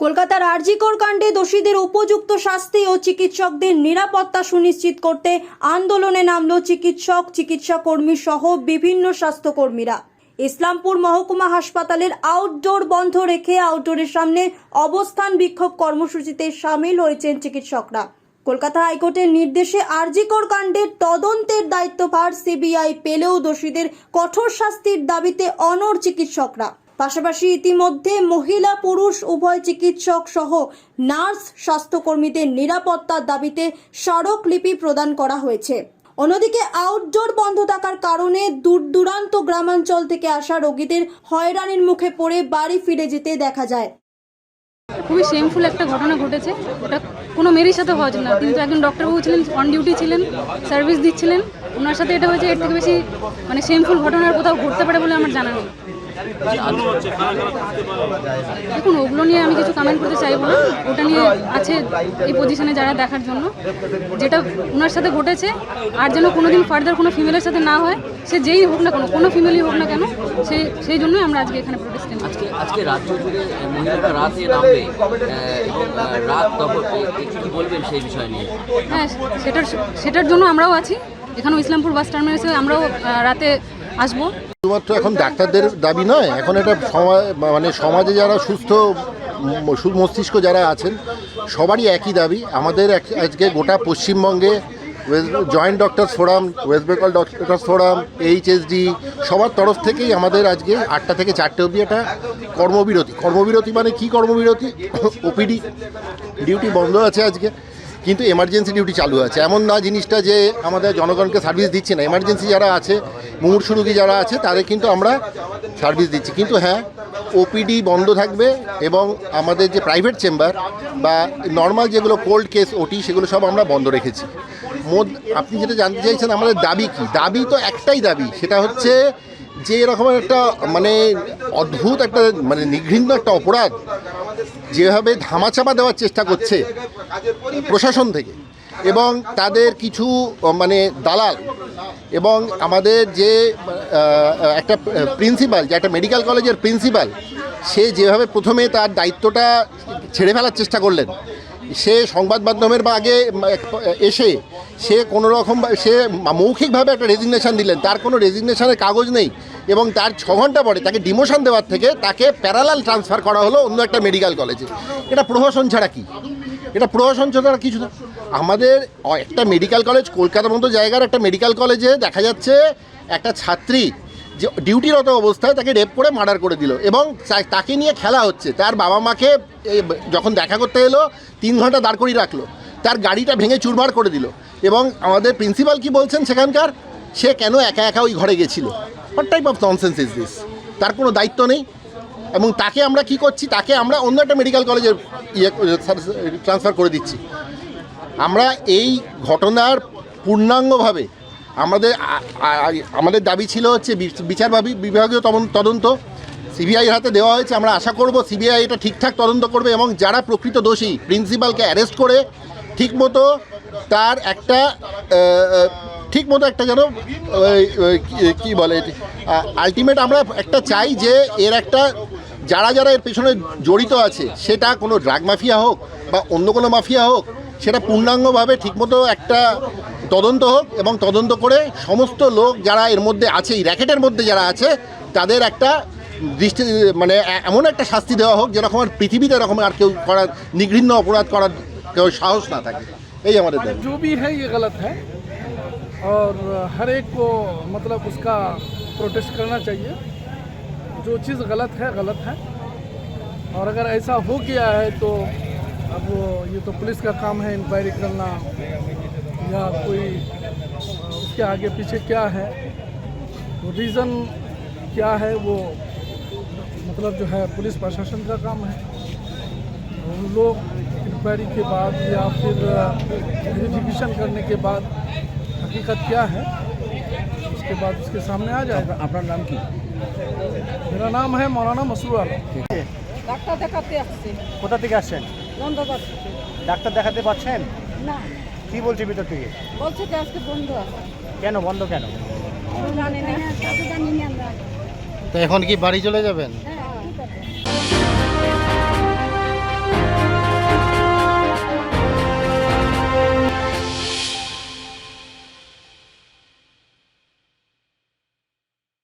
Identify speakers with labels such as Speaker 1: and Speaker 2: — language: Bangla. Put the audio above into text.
Speaker 1: কলকাতার আরজিকর কাণ্ডে দোষীদের উপযুক্ত শাস্তি ও চিকিৎসকদের নিরাপত্তা সুনিশ্চিত করতে আন্দোলনে নামল চিকিৎসক চিকিৎসা কর্মী সহ বিভিন্ন স্বাস্থ্যকর্মীরা। ইসলামপুর মহকুমা হাসপাতালের আউটডোর বন্ধ রেখে আউটডোরের সামনে অবস্থান বিক্ষোভ কর্মসূচিতে সামিল হয়েছেন চিকিৎসকরা। কলকাতা হাইকোর্টের নির্দেশে আরজিকর কাণ্ডের তদন্তের দায়িত্বভার সিবিআই পেলেও দোষীদের কঠোর শাস্তির দাবিতে অনর চিকিৎসকরা। পাশাপাশি ইতিমধ্যে মহিলা, পুরুষ, উভয় চিকিৎসক সহ নার্স, স্বাস্থ্যকর্মীদের নিরাপত্তার দাবিতে স্মারকলিপি প্রদান করা হয়েছে। অন্যদিকে আউটডোর বন্ধ থাকার কারণে দূর দূরান্ত গ্রামাঞ্চল থেকে আসা রোগীদের হয়রানির মুখে পড়ে বাড়ি ফিরে যেতে দেখা যায়।
Speaker 2: খুবই শেমফুল একটা ঘটনা ঘটেছে। ওটা কোনো মেরির সাথে হওয়া না। কিন্তু একজন ডক্টরবাবু ছিলেন অন ডিউটি ছিলেন সার্ভিস দিচ্ছিলেন। ওনার সাথে এটা হয়েছে, এর থেকে বেশি মানে শেমফুল ঘটনার কোথাও ঘটতে পারে বলে আমার জানা নেই। দেখুন ওগুলো নিয়ে আমি কিছু কমেন্ট করতে চাইব না। ওটা নিয়ে আছে এই পজিশনে যারা দেখার জন্য। যেটা ওনার সাথে ঘটেছে আর যেন কোনোদিন ফার্দার কোনো ফিমেলের সাথে না হয় সে যেই হোক না কেন কোনো ফিমেলই হোক না কেন সেই সেই জন্যই আমরা আজকে এখানে প্রোটেস্ট
Speaker 3: আজকে আজকে রাজ্য জুড়ে মহিলারা রাতে নামবে এবং রাত দখল কি কি বলবেন সেই বিষয় নিয়ে?
Speaker 2: হ্যাঁ সেটার সেটার জন্য আমরাও আছি। এখানেও ইসলামপুর বাস টার্মিনাসে আমরাও রাতে আসব।
Speaker 4: শুধুমাত্র এখন ডাক্তারদের দাবি নয়, এখন এটা মানে সমাজে যারা সুস্থ, ম- সুমস্তিষ্ক যারা আছেন, সবারই একই দাবি। আমাদের আজকে গোটা পশ্চিমবঙ্গে joint doctors forum, west Bengal doctors forum, HSD, সবার তরফ থেকেই আমাদের আজকে আটটা থেকে চারটে অবধি একটা কর্মবিরতি। কর্মবিরতি মানে কি কর্মবিরতি? ওপিডি, ডিউটি বন্ধ আছে আজকে। কিন্তু এমার্জেন্সি ডিউটি চালু আছে। এমন না জিনিসটা যে আমাদের জনগণকে সার্ভিস দিচ্ছে না। এমার্জেন্সি যারা আছে, মুমূর্ষু রোগী যারা আছে, তাদের কিন্তু আমরা সার্ভিস দিচ্ছি। কিন্তু হ্যাঁ ওপিডি বন্ধ থাকবে এবং আমাদের যে প্রাইভেট চেম্বার বা নর্মাল যেগুলো কোল্ড কেস ওটি সেগুলো সব আমরা বন্ধ রেখেছি। মোদ, আপনি যেটা জানতে চাইছেন, আমাদের দাবি কি? দাবি তো একটাই দাবি, সেটা হচ্ছে যে এরকম একটা মানে অদ্ভুত একটা মানে নিঘৃণ্য একটা অপরাধ যেভাবে ধামাচাপা দেওয়ার চেষ্টা করছে। প্রশাসন থেকে। এবং তাদের কিছু মানে দালাল এবং আমাদের যে একটা প্রিন্সিপাল, যে একটা মেডিকেল কলেজের প্রিন্সিপাল, সে যেভাবে প্রথমে তার দায়িত্বটা ছেড়ে ফেলার চেষ্টা করলেন, সে সংবাদ মাধ্যমের বা আগে এসে সে কোনো রকম সে মৌখিকভাবে একটা রেজিগনেশন দিলেন। তার কোনো রেজিগনেশনের কাগজ নেই এবং তার ছ ঘণ্টা পরে তাকে ডিমোশন দেওয়ার থেকে তাকে প্যারালাল ট্রান্সফার করা হলো অন্য একটা মেডিকেল কলেজে এটা প্রহসন ছাড়া কি? এটা প্রহসন ছাড়া কিছু না। আমাদের একটা মেডিকেল কলেজ কলকাতার মতো জায়গার একটা মেডিকেল কলেজে দেখা যাচ্ছে একটা ছাত্রী যে ডিউটিরত অবস্থায় তাকে রেপ করে মার্ডার করে দিল এবং তাকে নিয়ে খেলা হচ্ছে। তার বাবা মাকে যখন দেখা করতে এলো, তিন ঘণ্টা দাঁড় করিয়ে রাখল। তার গাড়িটা ভেঙে চুরমার করে দিল এবং আমাদের প্রিন্সিপাল কি বলছেন সেখানকার? সে কেন একা একা ওই ঘরে গেছিল? What type of nonsense is this তার কোনো দায়িত্ব নেই। এবং তাকে আমরা কি করছি, তাকে আমরা অন্য একটা মেডিকেল কলেজে ইয়ে ট্রান্সফার করে দিচ্ছি। আমরা এই ঘটনার পূর্ণাঙ্গভাবে আমাদের আমাদের দাবি ছিল হচ্ছে বি- বিচারভাবী বিভাগীয় তদন- তদন্ত সিবিআইয়ের হাতে দেওয়া হয়েছে। আমরা আশা করব সিবিআই এটা ঠিকঠাক তদন্ত করবে এবং যারা প্রকৃত দোষী প্রিন্সিপালকে অ্যারেস্ট করে ঠিকমতো তার একটা ঠিক মতো একটা যেন কি বলে আলটিমেট আমরা একটা চাই যে এর একটা যারা যারা এর পেছনে জড়িত আছে সেটা কোনো ড্রাগ মাফিয়া হোক বা অন্য কোনো মাফিয়া হোক সেটা পূর্ণাঙ্গভাবে ঠিকমতো একটা তদন্ত হোক এবং তদন্ত করে সমস্ত লোক যারা এর মধ্যে আছে এই র্যাকেটের মধ্যে যারা আছে তাদের একটা দৃষ্টি মানে এ- এমন একটা শাস্তি দেওয়া হোক যেরকম আর পৃথিবীতে এরকম আর কেউ করার নিঘৃণ্য অপরাধ করার কেউ সাহস না থাকে এই আমাদের দাবি
Speaker 5: जो भी है ये गलत है और हर एक को मतलब उसका प्रोटेस्ट करना चाहिए जो चीज़ गलत है गलत है। और अगर ऐसा हो गया है तो अब ये तो पुलिस का काम है इंक्वायरी करना। या कोई, उसके आगे पीछे क्या है? तो रीज़न क्या है वो मतलब जो है पुलिस प्रशासन का काम है। उन लोग इंक्वायरी के बाद या फिर इन्वेस्टिगेशन करने के बाद, हकीकत क्या है? उसके बाद उसके सामने आ जाएगा।
Speaker 6: अपना नाम की?
Speaker 5: मेरा नाम है मौलाना मसरूर आलम
Speaker 7: ডাক্তার দেখাতে আসছে
Speaker 6: কোথা থেকে আসছেন
Speaker 7: নন্দবাদ থেকে।
Speaker 6: ডাক্তার দেখাতে পাচ্ছেন
Speaker 7: না
Speaker 6: কি বলছে ভিতর থেকে
Speaker 7: বলছে যে আজকে বন্ধ আছে
Speaker 6: কেন বন্ধ কেন
Speaker 7: জানি না
Speaker 8: তো এখন কি বাড়ি চলে যাবেন